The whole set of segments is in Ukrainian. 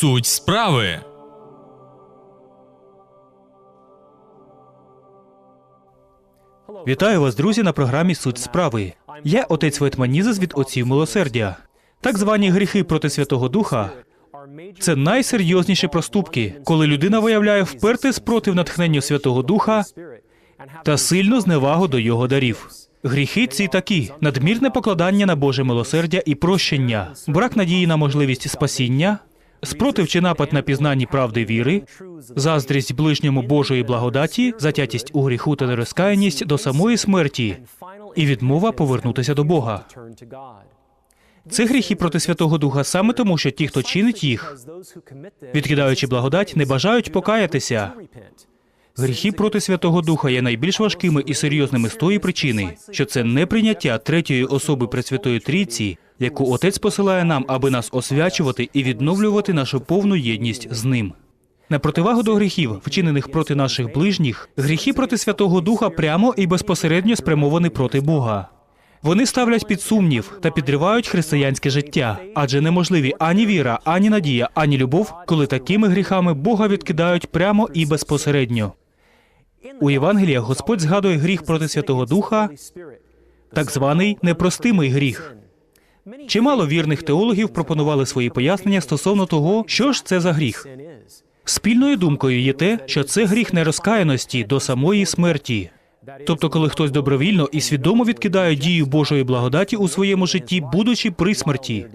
Суть справи. Вітаю вас, друзі, на програмі Суть справи. Я отець Ветманізес від отців милосердя. Так звані гріхи проти Святого Духа це найсерйозніші проступки, коли людина виявляє впертий спротив натхненню Святого Духа та сильну зневагу до його дарів. Гріхи ці такі: надмірне покладання на Боже милосердя і прощення, брак надії на можливість спасіння, спротив чи напад на пізнанні правди віри, заздрість ближньому Божої благодаті, затятість у гріху та нерозкаяність до самої смерті і відмова повернутися до Бога. Це гріхи проти Святого Духа саме тому, що ті, хто чинить їх, відкидаючи благодать, не бажають покаятися. Гріхи проти Святого Духа є найбільш важкими і серйозними з тої причини, що це неприйняття третьої особи Пресвятої Трійці, яку Отець посилає нам, аби нас освячувати і відновлювати нашу повну єдність з ним. На противагу до гріхів, вчинених проти наших ближніх, гріхи проти Святого Духа прямо і безпосередньо спрямовані проти Бога. Вони ставлять під сумнів та підривають християнське життя, адже неможливі ані віра, ані надія, ані любов, коли такими гріхами Бога відкидають прямо і безпосередньо. У Євангеліях Господь згадує гріх проти Святого Духа, так званий непростимий гріх. Чимало вірних теологів пропонували свої пояснення стосовно того, що ж це за гріх. Спільною думкою є те, що це гріх нерозкаяності до самої смерті. Тобто, коли хтось добровільно і свідомо відкидає дію Божої благодаті у своєму житті, будучи при смерті.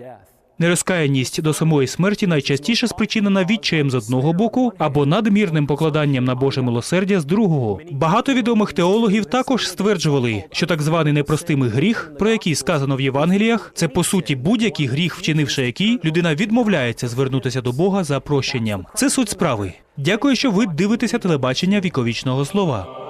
Нерозкаяність до самої смерті найчастіше спричинена відчаєм з одного боку або надмірним покладанням на Боже милосердя з другого. Багато відомих теологів також стверджували, що так званий непростимий гріх, про який сказано в Євангеліях, це по суті будь-який гріх, вчинивши який, людина відмовляється звернутися до Бога за прощенням. Це суть справи. Дякую, що ви дивитеся телебачення віковічного слова.